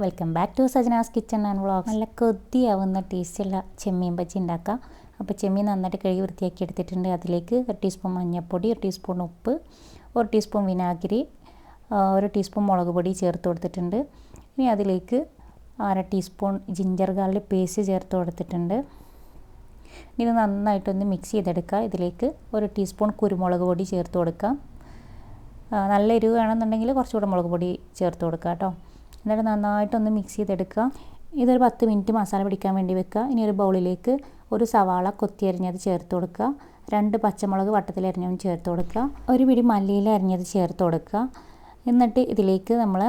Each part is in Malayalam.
Welcome back to Sajana's kitchen and vlog നല്ല കൊതിയാവുന്ന ടേസ്റ്റുള്ള ചെമ്മീൻ ബജ്ജി ഉണ്ടാക്കാം. അപ്പോൾ ചെമ്മീൻ നന്നായിട്ട് കഴുകി വൃത്തിയാക്കി എടുത്തിട്ടുണ്ട്. അതിലേക്ക് ഒരു ടീസ്പൂൺ മഞ്ഞൾപ്പൊടി ഒരു ടീസ്പൂൺ ഉപ്പ് ഒരു ടീസ്പൂൺ വിനാഗിരി ഒരു ടീസ്പൂൺ മുളക് പൊടി ചേർത്ത് കൊടുത്തിട്ടുണ്ട്. ഇനി അതിലേക്ക് അര ടീസ്പൂൺ ജിഞ്ചർ ഗാർലിക് പേസ്റ്റ് ചേർത്ത് കൊടുത്തിട്ടുണ്ട്. ഇനി ഇത് നന്നായിട്ടൊന്ന് മിക്സ് ചെയ്തെടുക്കുക ഇതിലേക്ക് ഒരു ടീസ്പൂൺ കുരുമുളക് പൊടി ചേർത്ത് കൊടുക്കാം. നല്ല എരിവ് വേണമെന്നുണ്ടെങ്കിൽ കുറച്ചുകൂടെ മുളക് പൊടി ചേർത്ത് കൊടുക്കുക കേട്ടോ. എന്നിട്ട് നന്നായിട്ടൊന്ന് മിക്സ് ചെയ്തെടുക്കുക. ഇതൊരു പത്ത് മിനിറ്റ് മസാല പിടിക്കാൻ വേണ്ടി വെക്കുക. ഇനി ഒരു ബൗളിലേക്ക് ഒരു സവാള കൊത്തി അരിഞ്ഞത് ചേർത്ത് കൊടുക്കുക. രണ്ട് പച്ചമുളക് വട്ടത്തിൽ അരിഞ്ഞതും ചേർത്ത് കൊടുക്കുക. ഒരു പിടി മല്ലിയില അരിഞ്ഞത് ചേർത്ത് കൊടുക്കുക. എന്നിട്ട് ഇതിലേക്ക് നമ്മൾ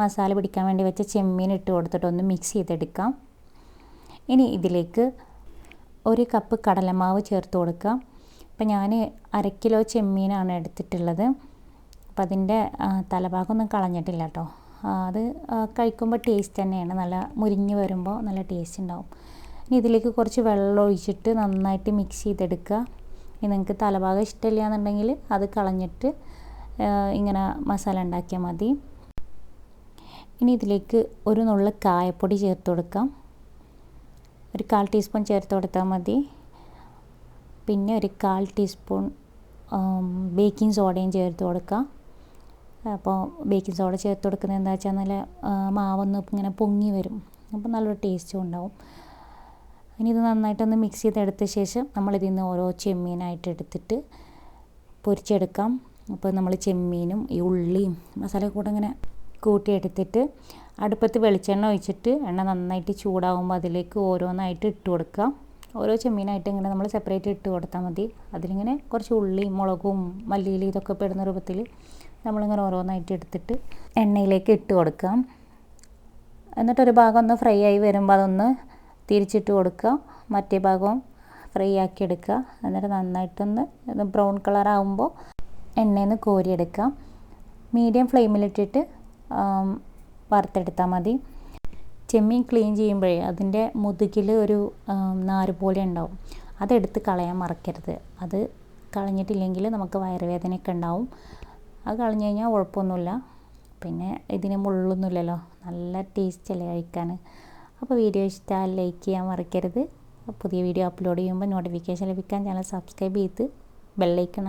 മസാല പിടിക്കാൻ വേണ്ടി വെച്ച ചെമ്മീൻ ഇട്ട് കൊടുത്തിട്ട് ഒന്ന് മിക്സ് ചെയ്തെടുക്കാം. ഇനി ഇതിലേക്ക് ഒരു കപ്പ് കടലമാവ് ചേർത്ത് കൊടുക്കുക. അപ്പം ഞാൻ അര കിലോ ചെമ്മീനാണ് എടുത്തിട്ടുള്ളത്. അപ്പം അതിന്റെ തലഭാഗമൊന്നും കളഞ്ഞിട്ടില്ല കേട്ടോ. അത് കഴിക്കുമ്പോൾ ടേസ്റ്റ് തന്നെയാണ്. നല്ല മുരിഞ്ഞ് വരുമ്പോൾ നല്ല ടേസ്റ്റ് ഉണ്ടാവും ഇനി ഇതിലേക്ക് കുറച്ച് വെള്ളം ഒഴിച്ചിട്ട് നന്നായിട്ട് മിക്സ് ചെയ്തെടുക്കുക. ഇനി നിങ്ങൾക്ക് തലഭാഗം ഇഷ്ടമില്ല എന്നുണ്ടെങ്കിൽ അത് കളഞ്ഞിട്ട് ഇങ്ങനെ മസാല ഉണ്ടാക്കിയാൽ മതി. ഇനി ഇതിലേക്ക് ഒരു നുള്ള കായപ്പൊടി ചേർത്ത് കൊടുക്കാം. ഒരു കാൽ ടീസ്പൂൺ ചേർത്ത് കൊടുത്താൽ മതി. പിന്നെ ഒരു കാൽ ടീസ്പൂൺ ബേക്കിംഗ് സോഡയും ചേർത്ത് കൊടുക്കാം. അപ്പോൾ ബേക്കിംഗ് സോഡ ചേർത്ത് കൊടുക്കുന്നത് എന്താ വെച്ചാൽ നല്ല മാവൊന്ന് ഇങ്ങനെ പൊങ്ങി വരും. അപ്പോൾ നല്ലൊരു ടേസ്റ്റും ഉണ്ടാവും. ഇനി ഇത് നന്നായിട്ടൊന്ന് മിക്സ് ചെയ്തെടുത്ത ശേഷം നമ്മളിതിൽ നിന്ന് ഓരോ ചെമ്മീനായിട്ട് എടുത്തിട്ട് പൊരിച്ചെടുക്കാം. അപ്പോൾ നമ്മൾ ചെമ്മീനും ഈ ഉള്ളിയും മസാല കൂടെ ഇങ്ങനെ കൂട്ടിയെടുത്തിട്ട് അടുപ്പത്ത് വെളിച്ചെണ്ണ ഒഴിച്ചിട്ട് എണ്ണ നന്നായിട്ട് ചൂടാകുമ്പോൾ അതിലേക്ക് ഓരോന്നായിട്ട് ഇട്ട് കൊടുക്കുക ഓരോ ചെമ്മീനായിട്ട് ഇങ്ങനെ നമ്മൾ സെപ്പറേറ്റ് ഇട്ട് കൊടുത്താൽ മതി. അതിലിങ്ങനെ കുറച്ച് ഉള്ളിയും മുളകും മല്ലിയിലും ഇതൊക്കെ പെടുന്ന രൂപത്തിൽ നമ്മളിങ്ങനെ ഓരോന്നായിട്ട് എടുത്തിട്ട് എണ്ണയിലേക്ക് ഇട്ട് കൊടുക്കാം. എന്നിട്ടൊരു ഭാഗം ഒന്ന് ഫ്രൈ ആയി വരുമ്പോൾ അതൊന്ന് തിരിച്ചിട്ട് കൊടുക്കുക. മറ്റേ ഭാഗവും ഫ്രൈ ആക്കി എടുക്കുക. എന്നിട്ട് നന്നായിട്ടൊന്ന് ബ്രൗൺ കളർ ആകുമ്പോൾ എണ്ണയിൽ നിന്ന് കോരിയെടുക്കാം. മീഡിയം ഫ്ലെയിമിലിട്ടിട്ട് വറുത്തെടുത്താൽ മതി. ചെമ്മീൻ ക്ലീൻ ചെയ്യുമ്പോഴേ അതിന്റെ മുതുകിൽ ഒരു നാര് പോലെ ഉണ്ടാവും. അതെടുത്ത് കളയാൻ മറക്കരുത്. അത് കളഞ്ഞിട്ടില്ലെങ്കിൽ നമുക്ക് വയറുവേദനയൊക്കെ ഉണ്ടാവും. അത് കളഞ്ഞു കഴിഞ്ഞാൽ കുഴപ്പമൊന്നുമില്ല. പിന്നെ ഇതിന് മുള്ളൊന്നുമില്ലല്ലോ. നല്ല ടേസ്റ്റ് അല്ലേ കഴിക്കാൻ. അപ്പോൾ വീഡിയോ ഇഷ്ടമായാൽ ലൈക്ക് ചെയ്യാൻ മറക്കരുത്. പുതിയ വീഡിയോ അപ്ലോഡ് ചെയ്യുമ്പോൾ നോട്ടിഫിക്കേഷൻ ലഭിക്കാൻ ചാനൽ സബ്സ്ക്രൈബ് ചെയ്ത് ബെല്ലൈക്കൺ